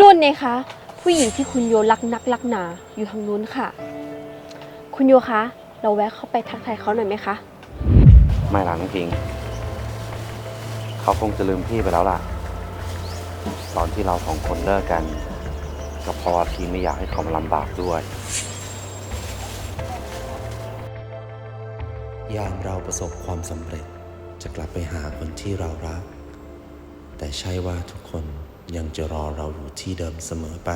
นุ่นเนี่ยคะ ผู้หญิงที่คุณโยรักนักรักหนาอยู่ทางนู้นค่ะ คุณโยคะ เราแวะเข้าไปทักทายเขาหน่อยไหมคะ ไม่ล่ะน้องพิง เขาคงจะลืมพี่ไปแล้วล่ะ ตอนที่เราสองคนเลิกกัน ก็เพราะว่าพี่ไม่อยากให้เขามาลำบากด้วย ยามเราประสบความสำเร็จจะกลับไปหาคนที่เรารัก แต่ใช่ว่าทุกคน ยังจะรอเราอยู่ที่เดิมเสมอไป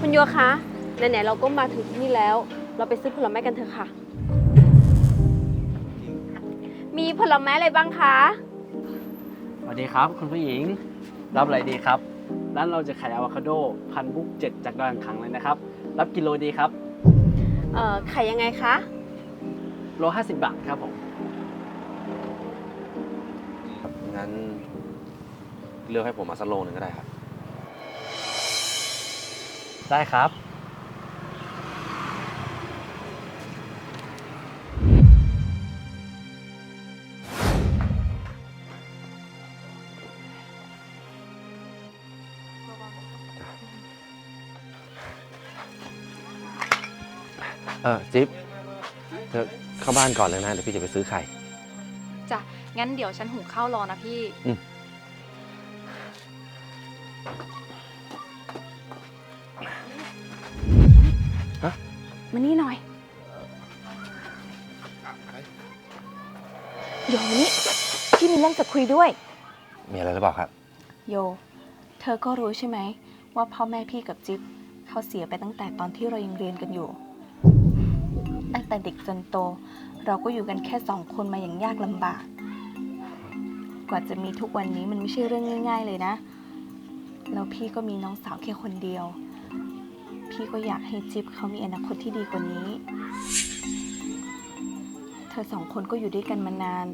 คุณโยคะ ไหนๆเราก็มาถึงที่นี่แล้ว เราไปซื้อผลไม้กันเถอะค่ะ มีผลไม้อะไรบ้างคะ สวัสดีครับ คุณผู้หญิงรับอะไรดีครับร้านเราจะขายอะโวคาโดพันบุกเจ็ดจากดอยอ่างขังเลยนะครับ รับกิโลดีครับ เอ่อขายยังไงคะ โลห้าสิบบาทครับผม งั้น เลือกให้ผมมาสักโลหนึ่งก็ได้ครับ ได้ครับ เออจิ๊บเธอเข้าบ้านก่อนเลยนะ เดี๋ยวพี่จะไปซื้อไข่จ้ะ งั้นเดี๋ยวฉันหุงข้าวรอนะพี่มานี่หน่อยโยมานี่พี่มีเรื่องจะคุยด้วย มีอะไรหรือเปล่าครับ โย เธอก็รู้ใช่ไหม ว่าพ่อแม่พี่กับจิ๊บเขาเสียไปตั้งแต่ตอนที่เรายังเรียนกันอยู่ ตั้งแต่เด็กจนโต เราก็อยู่กันแค่สองคนมาอย่างยากลำบาก กว่าจะมีทุกวันนี้มันไม่ใช่เรื่องง่าย ๆ เลยนะ แล้วพี่ก็มีน้องสาวแค่คนเดียว พี่ก็อยากให้จิ๊บเขามีอนาคตที่ดีกว่านี้ เธอสองคนก็อยู่ด้วยกันมานาน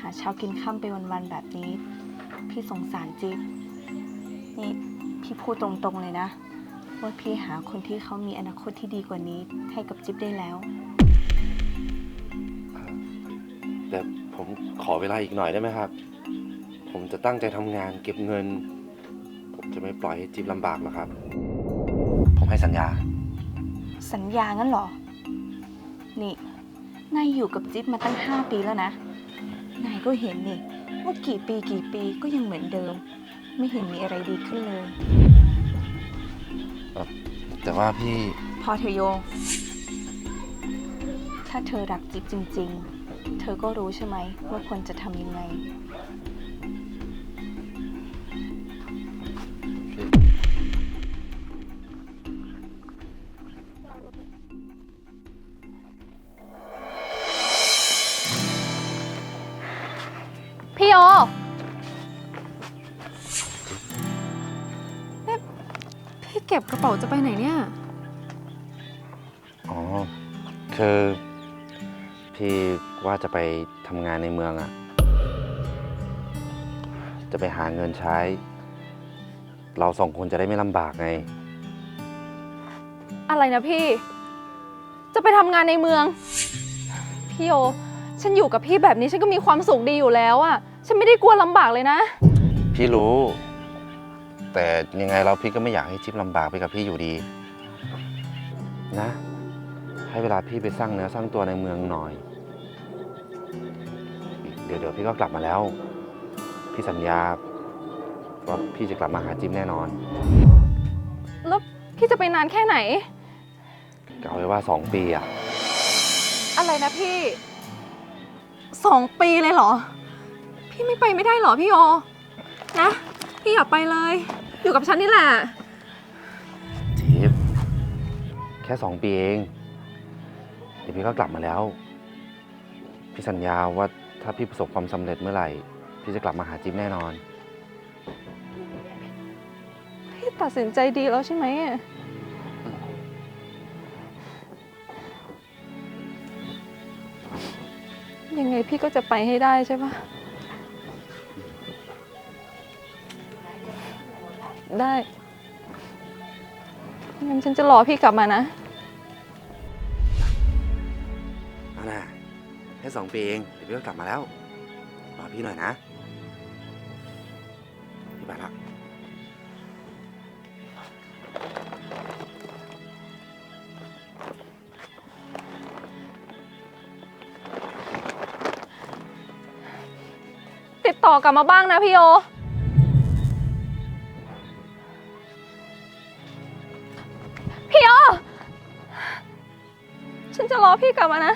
หาเช้ากินข้ามไปวันๆแบบนี้ พี่สงสารจิ๊บนี่พี่พูดตรงๆเลยนะว่าพี่หาคนที่เขามีอนาคตที่ดีกว่านี้ให้กับจิ๊บได้แล้ว แต่ ผมขอเวลาอีกหน่อยได้ไหมครับ ผมจะตั้งใจทำงานเก็บเงิน ผมจะไม่ปล่อยให้จิ๊บลำบากหรอกครับ ผมให้สัญญา สัญญางั้นเหรอ นี่ นายอยู่กับจิ๊บมาตั้งห้าปีแล้วนะ นายก็เห็นนี่ว่ากี่ปีกี่ปีก็ยังเหมือนเดิม ไม่เห็นมีอะไรดีขึ้นเลย แต่ว่าพี่ พอเธอโยถ้าเธอรักจิ๊บจริง ๆ เธอก็รู้ใช่ไหมว่าควรจะทำยังไง พี่โอนี่พี่เก็บกระเป๋าจะไปไหนเนี่ย อ๋อ คือ พี่ว่าจะไปทำงานในเมืองอะ่ะ จะไปหาเงินใช้ เราสองคนจะได้ไม่ลำบากไง อะไรนะพี่ จะไปทำงานในเมือง พี่โอ ฉันอยู่กับพี่แบบนี้ฉันก็มีความสุขดีอยู่แล้วอะฉันไม่ได้กลัวลำบากเลยนะ พี่รู้ แต่ยังไงเราพี่ก็ไม่อยากให้จิ๊บลำบากไปกับพี่อยู่ดี นะ ให้เวลาพี่ไปสร้างเนื้อสร้างตัวในเมืองหน่อย เดี๋ยวเดี๋ยวพี่ก็กลับมาแล้ว พี่สัญญาว่าพี่จะกลับมาหาจิ๊บแน่นอน แล้วพี่จะไปนานแค่ไหนกล่าวไว้ว่าสองปีอะอะไรนะพี่สองปีเลยเหรอ พี่ไม่ไปไม่ได้เหรอพี่โอ นะ พี่อย่าไปเลย อยู่กับฉันนี่แหละ ทิปแค่สองปีเอง เดี๋ยวพี่ก็กลับมาแล้ว พี่สัญญาว่าถ้าพี่ประสบความสำเร็จเมื่อไหร่ พี่จะกลับมาหาจิ๊บแน่นอน พี่ตัดสินใจดีแล้วใช่ไหมยังไงพี่ก็จะไปให้ได้ใช่ปะได้งั้นฉันจะรอพี่กลับมานะ ค่สองปีเองเดี๋ยวพี่ก็กลับมาแล้วรอพี่หน่อยนะ พี่ไปละติดต่อกลับมาบ้างนะพี่โอพี่โอฉันจะรอพี่กลับมานะ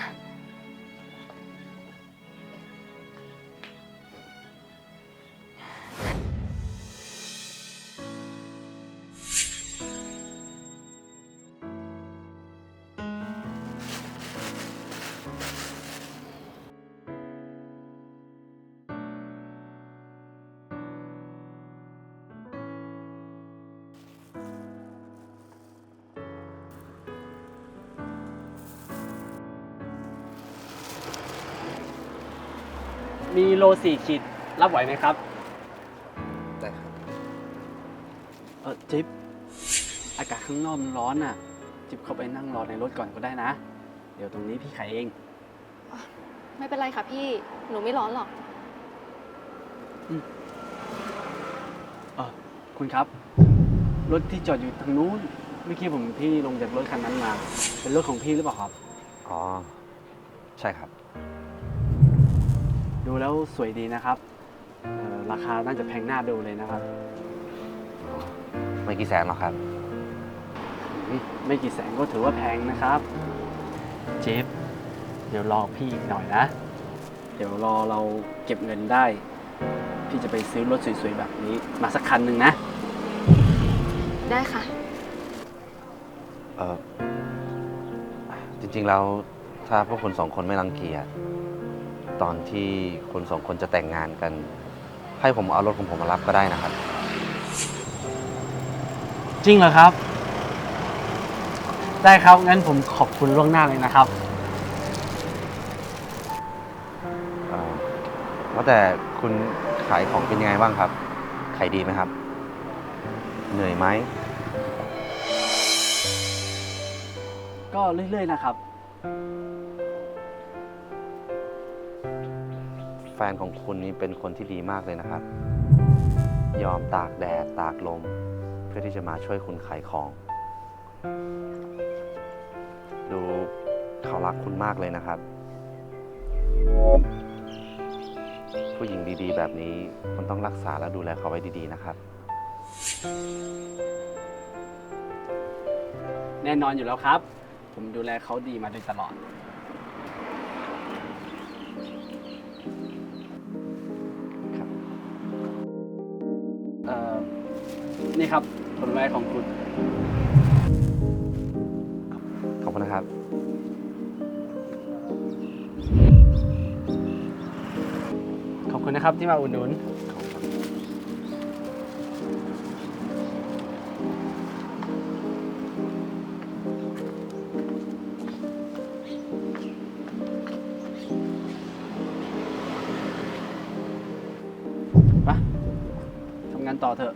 มีโลสี่ขีดรับไหวไหมครับได้ครับ เออจิ๊บอากาศข้างนอกมันร้อนอะ จิ๊บเข้าไปนั่งรอในรถก่อนก็ได้นะ เดี๋ยวตรงนี้พี่ขายเอง ไม่เป็นไรค่ะพี่ หนูไม่ร้อนหรอก เออคุณครับ รถที่จอดอยู่ทางนู้นเมื่อกี้ผมพี่ลงจากรถคันนั้นมา เป็นรถของพี่หรือเปล่าครับ อ๋อ ใช่ครับ ดูแล้วสวยดีนะครับเอ่อราคาน่าจะแพงหน้าดูเลยนะครับ ไม่กี่แสนหรอกครับอุ๊ยไม่กี่แสนก็ถือว่าแพงนะครับเจฟเดี๋ยวรอพี่อีกหน่อยนะ เดี๋ยวรอเราเก็บเงินได้ พี่จะไปซื้อรถสวยๆแบบนี้ มาสักคันหนึ่งนะ ได้ค่ะ เออจริงๆแล้วถ้าพวกคุณสองคนไม่รังเกียจ ตอนที่คนสองคนจะแต่งงานกัน ให้ผมเอารถของผมมารับก็ได้นะครับ จริงเหรอครับ ได้ครับ งั้นผมขอบคุณล่วงหน้าเลยนะครับ เอ่อว่าแต่คุณขายของเป็นยังไงบ้างครับ ขายดีไหมครับ เหนื่อยไหม ก็เรื่อยๆนะครับ แฟนของคุณนี่เป็นคนที่ดีมากเลยนะครับ ยอมตากแดดตากลม เพื่อที่จะมาช่วยคุณขายของ ดูเขารักคุณมากเลยนะครับ ผู้หญิงดีๆ แบบนี้คุณต้องรักษาและดูแลเขาไว้ดีๆนะครับ แน่นอนอยู่แล้วครับ ผมดูแลเขาดีมาโดยตลอด นี่ครับผลไม้ของคุณ ขอบคุณนะครับ ขอบคุณนะครับที่มาอุดหนุนไปทำงานต่อเถอะ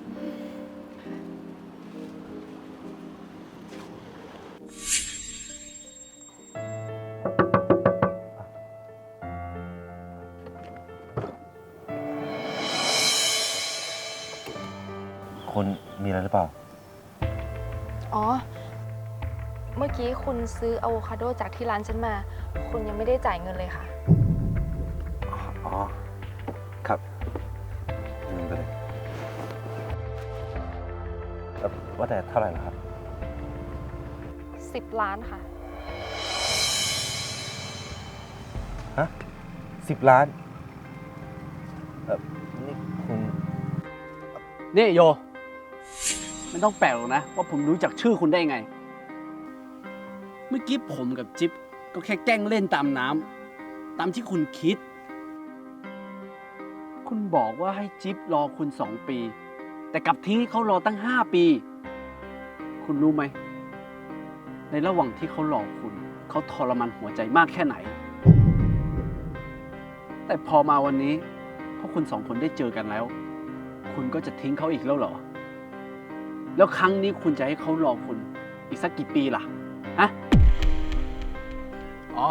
มื่อกี้คุณซื้ออะโวคาโดจากที่ร้านฉันมา คุณยังไม่ได้จ่ายเงินเลยค่ะ อ๋อ ครับลืมไปเลยเอ่อว่าแต่เท่าไหร่ล่ะครับ 10 ล้านค่ะ ฮะสิบล้านเออนี่คุณ นี่โย ไม่ต้องแปลกหรอกนะ ว่าผมรู้จักชื่อคุณได้ไง เมื่อกี้ผมกับจิ๊บก็แค่แกล้งเล่นตามน้ำตามที่คุณคิด คุณบอกว่าให้จิ๊บรอคุณสองปี แต่กลับทิ้งให้เขารอตั้งห้าปี คุณรู้ไหม ในระหว่างที่เขารอคุณ เขาทรมานหัวใจมากแค่ไหน แต่พอมาวันนี้พอคุณสองคนได้เจอกันแล้ว คุณก็จะทิ้งเขาอีกแล้วเหรอ แล้วครั้งนี้คุณจะให้เขารอคุณอีกสักกี่ปีล่ะ อ๋อ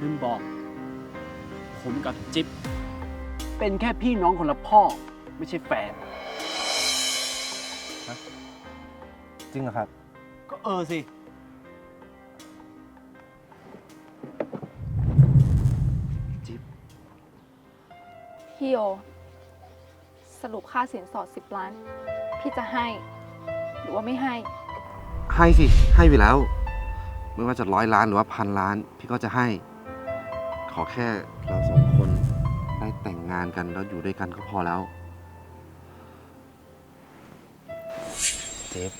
ลืมบอก ผมกับจิ๊บเป็นแค่พี่น้องคนละพ่อ ไม่ใช่แฟน จริงเหรอครับ ก็เออสิ จิ๊บพี่โย สรุปค่าสินสอดสิบล้าน พี่จะให้ หรือว่าไม่ให้ ให้สิ ให้ไปแล้ว ไม่ว่าจะร้อยล้านหรือว่าพันล้าน พี่ก็จะให้ ขอแค่เราสองคนได้แต่งงานกันแล้วอยู่ด้วยกันก็พอแล้ว จิ๊บ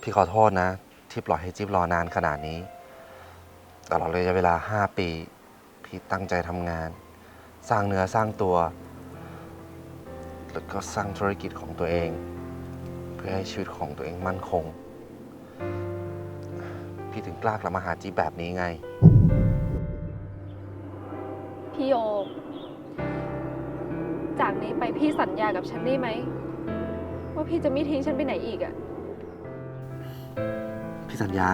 พี่ขอโทษนะ ที่ปล่อยให้จิ๊บรอนานขนาดนี้ ตลอดระยะเวลาห้าปี พี่ตั้งใจทำงาน สร้างเนื้อสร้างตัว แล้วก็สร้างธุรกิจของตัวเอง เพื่อให้ชีวิตของตัวเองมั่นคง พี่ถึงกล้ากลับมาหาจิ๊บแบบนี้ไง พี่โอจากนี้ไปพี่สัญญากับฉันได้ไหม ว่าพี่จะไม่ทิ้งฉันไปไหนอีกอะพี่สัญญา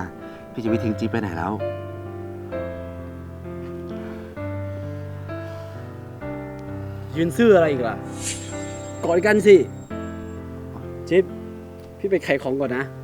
พี่จะไม่ทิ้งจิ๊บไปไหนแล้ว ยืนซื่ออะไรอีกล่ะ กอดกันสิ จิ๊บ พี่ไปไขของก่อนนะค่ะพี่